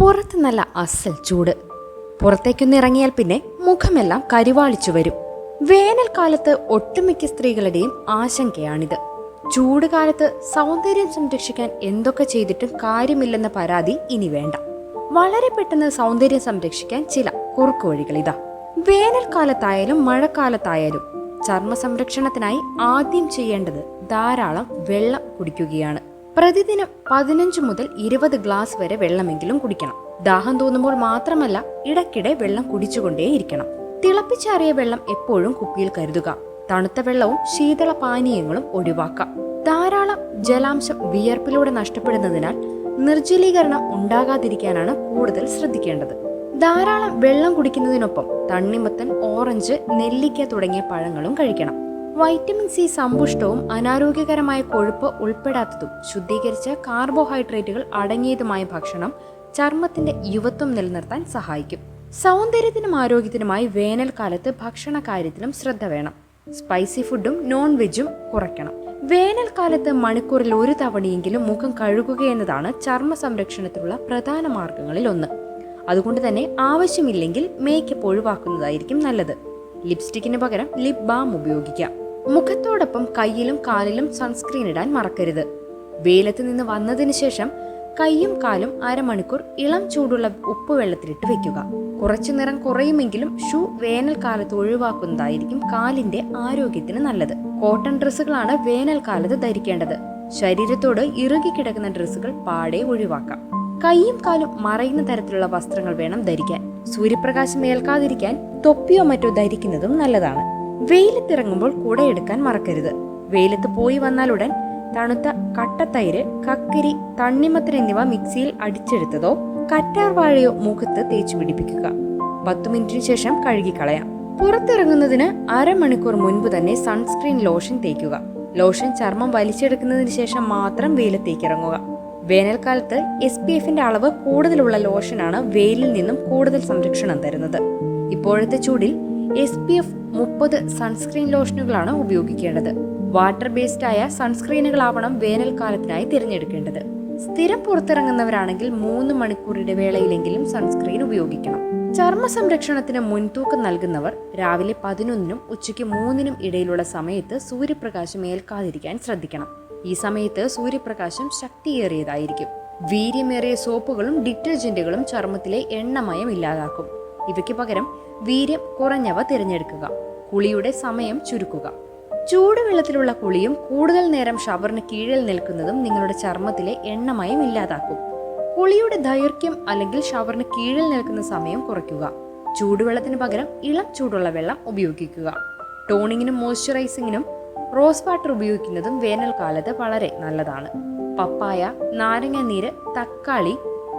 പുറത്ത് നല്ല അസൽ ചൂട്. പുറത്തേക്കൊന്ന് ഇറങ്ങിയാൽ പിന്നെ മുഖമെല്ലാം കരിവാളിച്ചു വരും. വേനൽക്കാലത്ത് ഒട്ടുമിക്ക സ്ത്രീകളുടെയും ആശങ്കയാണിത്. ചൂട് കാലത്ത് സൗന്ദര്യം സംരക്ഷിക്കാൻ എന്തൊക്കെ ചെയ്തിട്ടും കാര്യമില്ലെന്ന പരാതി ഇനി വേണ്ട. വളരെ പെട്ടെന്ന് സൗന്ദര്യം സംരക്ഷിക്കാൻ ചില കുറുക്കു വഴികൾ ഇതാ വേനൽക്കാലത്തായാലും മഴക്കാലത്തായാലും ചർമ്മ സംരക്ഷണത്തിനായി ആദ്യം ചെയ്യേണ്ടത് ധാരാളം വെള്ളം കുടിക്കുകയാണ്. പ്രതിദിനം പതിനഞ്ച് മുതൽ ഇരുപത് ഗ്ലാസ് വരെ വെള്ളമെങ്കിലും കുടിക്കണം. ദാഹം തോന്നുമ്പോൾ മാത്രമല്ല ഇടയ്ക്കിടെ വെള്ളം കുടിച്ചുകൊണ്ടേയിരിക്കണം തിളപ്പിച്ചാറിയ വെള്ളം എപ്പോഴും കുപ്പിയിൽ കരുതുക. തണുത്ത വെള്ളവും ശീതള പാനീയങ്ങളും ഒഴിവാക്കാം ധാരാളം ജലാംശം വിയർപ്പിലൂടെ നഷ്ടപ്പെടുന്നതിനാൽ നിർജലീകരണം ഉണ്ടാകാതിരിക്കാനാണ് കൂടുതൽ ശ്രദ്ധിക്കേണ്ടത്. ധാരാളം വെള്ളം കുടിക്കുന്നതിനൊപ്പം തണ്ണിമത്തൻ ഓറഞ്ച് നെല്ലിക്ക തുടങ്ങിയ പഴങ്ങളും കഴിക്കണം. വൈറ്റമിൻ സി സമ്പുഷ്ടവും അനാരോഗ്യകരമായ കൊഴുപ്പ് ഉൾപ്പെടാത്തതും ശുദ്ധീകരിച്ച കാർബോഹൈഡ്രേറ്റുകൾ അടങ്ങിയതുമായ ഭക്ഷണം ചർമ്മത്തിന്റെ യുവത്വം നിലനിർത്താൻ സഹായിക്കും. സൗന്ദര്യത്തിനും ആരോഗ്യത്തിനുമായി വേനൽക്കാലത്ത് ഭക്ഷണ കാര്യത്തിലും ശ്രദ്ധ വേണം. സ്പൈസി ഫുഡും നോൺ വെജും കുറയ്ക്കണം. വേനൽക്കാലത്ത് മണിക്കൂറിൽ ഒരു തവണയെങ്കിലും മുഖം കഴുകുക എന്നതാണ് ചർമ്മ സംരക്ഷണത്തിലുള്ള പ്രധാന മാർഗങ്ങളിൽ ഒന്ന്. അതുകൊണ്ട് തന്നെ ആവശ്യമില്ലെങ്കിൽ മേക്കപ്പ് ഒഴിവാക്കുന്നതായിരിക്കും നല്ലത്. ലിപ്സ്റ്റിക്കിന് പകരം ലിപ് ബാം ഉപയോഗിക്കാം. മുഖത്തോടൊപ്പം കയ്യിലും കാലിലും സൺസ്ക്രീൻ ഇടാൻ മറക്കരുത്. വെയിലത്ത് നിന്ന് വന്നതിന് ശേഷം കൈയും കാലും അരമണിക്കൂർ ഇളം ചൂടുള്ള ഉപ്പ് വെള്ളത്തിലിട്ട് വെക്കുക. കുറച്ചു നിറം കുറയുമെങ്കിലും ഷൂ വേനൽക്കാലത്ത് ഒഴിവാക്കുന്നതായിരിക്കും കാലിന്റെ ആരോഗ്യത്തിന് നല്ലത്. കോട്ടൺ ഡ്രസ്സുകളാണ് വേനൽക്കാലത്ത് ധരിക്കേണ്ടത്. ശരീരത്തോട് ഇറുകി കിടക്കുന്ന ഡ്രസ്സുകൾ പാടെ ഒഴിവാക്കാം. കൈയും കാലും മറയുന്ന തരത്തിലുള്ള വസ്ത്രങ്ങൾ വേണം ധരിക്കാൻ. സൂര്യപ്രകാശം ഏൽക്കാതിരിക്കാൻ തൊപ്പിയോ മറ്റോ ധരിക്കുന്നതും നല്ലതാണ്. വെയിലത്തിറങ്ങുമ്പോൾ കുടയെടുക്കാൻ മറക്കരുത്. വെയിലത്ത് പോയി വന്നാലുടൻ തണുത്ത കട്ടത്തൈര് കക്കിരി തണ്ണിമത്തൻ എന്നിവ മിക്സിയിൽ അടിച്ചെടുത്തതോ കറ്റാർ വാഴയോ മുഖത്ത് തേച്ചു പിടിപ്പിക്കുക. പത്തു മിനിറ്റിന് ശേഷം കഴുകിക്കളയാം. പുറത്തിറങ്ങുന്നതിന് അരമണിക്കൂർ മുൻപ് തന്നെ സൺസ്ക്രീൻ ലോഷൻ തേക്കുക. ലോഷൻ ചർമ്മം വലിച്ചെടുക്കുന്നതിന് ശേഷം മാത്രം വെയിലത്തേക്ക് ഇറങ്ങുക. വേനൽക്കാലത്ത് എസ് പി എഫിന്റെ അളവ് കൂടുതലുള്ള ലോഷനാണ് വെയിലിൽ നിന്നും കൂടുതൽ സംരക്ഷണം തരുന്നത്. ഇപ്പോഴത്തെ ചൂടിൽ എസ് പി എഫ് മുപ്പത് സൺസ്ക്രീൻ ലോഷനുകളാണ് ഉപയോഗിക്കേണ്ടത്. വാട്ടർ ബേസ്ഡ് ആയ സൺസ്ക്രീനുകളാവണം വേനൽക്കാലത്തിനായി തിരഞ്ഞെടുക്കേണ്ടത്. സ്ഥിരം പുറത്തിറങ്ങുന്നവരാണെങ്കിൽ മൂന്ന് മണിക്കൂർ ഇടവേളയിലെങ്കിലും സൺസ്ക്രീൻ ഉപയോഗിക്കണം. ചർമ്മ സംരക്ഷണത്തിന് മുൻതൂക്കം നൽകുന്നവർ രാവിലെ പതിനൊന്നിനും ഉച്ചയ്ക്ക് മൂന്നിനും ഇടയിലുള്ള സമയത്ത് സൂര്യപ്രകാശം ഏൽക്കാതിരിക്കാൻ ശ്രദ്ധിക്കണം. ഈ സമയത്ത് സൂര്യപ്രകാശം ശക്തിയേറിയതായിരിക്കും. വീര്യമേറിയ സോപ്പുകളും ഡിറ്റർജന്റുകളും ചർമ്മത്തിലെ എണ്ണമയം ഇല്ലാതാക്കും. ഇവയ്ക്ക് പകരം വീര്യം കുറഞ്ഞവ തിരഞ്ഞെടുക്കുക. കുളിയുടെ സമയം ചുരുക്കുക. ചൂടുവെള്ളത്തിലുള്ള കുളിയും കൂടുതൽ നേരം ഷവറിന് കീഴിൽ നിൽക്കുന്നതും നിങ്ങളുടെ ചർമ്മത്തിലെ എണ്ണമയം ഇല്ലാതാക്കും. കുളിയുടെ ദൈർഘ്യം അല്ലെങ്കിൽ ഷവറിന് കീഴിൽ നിൽക്കുന്ന സമയം കുറയ്ക്കുക. ചൂടുവെള്ളത്തിന് പകരം ഇളം ചൂടുള്ള വെള്ളം ഉപയോഗിക്കുക. ടോണിങ്ങിനും മോയ്സ്ചറൈസിങ്ങിനും റോസ് വാട്ടർ ഉപയോഗിക്കുന്നതും വേനൽക്കാലത്ത് വളരെ നല്ലതാണ്. പപ്പായ നാരങ്ങ നീര് തക്കാളി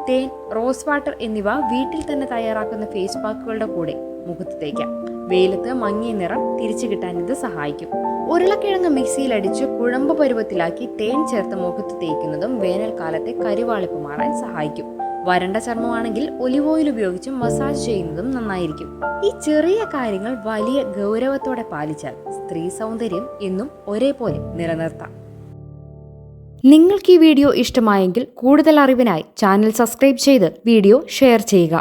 തേൻ റോസ് വാട്ടർ എന്നിവ വീട്ടിൽ തന്നെ തയ്യാറാക്കുന്ന ഫേസ് പാക്കുകളുടെ കൂടെ മുഖത്ത് തേക്കാം. വെയിലത്ത് മങ്ങിയ നിറം തിരിച്ചു കിട്ടാൻ ഇത് സഹായിക്കും. ഉരുളക്കിഴങ്ങ് മിക്സിയിൽ അടിച്ച് കുഴമ്പ് പരുവത്തിലാക്കി തേൻ ചേർത്ത് മുഖത്ത് തേക്കുന്നതും വേനൽക്കാലത്തെ കരിവാളിപ്പ് മാറാൻ സഹായിക്കും. വരണ്ട ചർമ്മമാണെങ്കിൽ ഒലിവ് ഓയിൽ ഉപയോഗിച്ച് മസാജ് ചെയ്യുന്നതും നന്നായിരിക്കും. ഈ ചെറിയ കാര്യങ്ങൾ വലിയ ഗൗരവത്തോടെ പാലിച്ചാൽ സ്ത്രീ സൗന്ദര്യം എന്നും ഒരേപോലെ നിലനിർത്താം. നിങ്ങൾക്ക് ഈ വീഡിയോ ഇഷ്ടമായെങ്കിൽ കൂടുതൽ അറിവിനായി ചാനൽ സബ്സ്ക്രൈബ് ചെയ്ത് വീഡിയോ ഷെയർ ചെയ്യുക.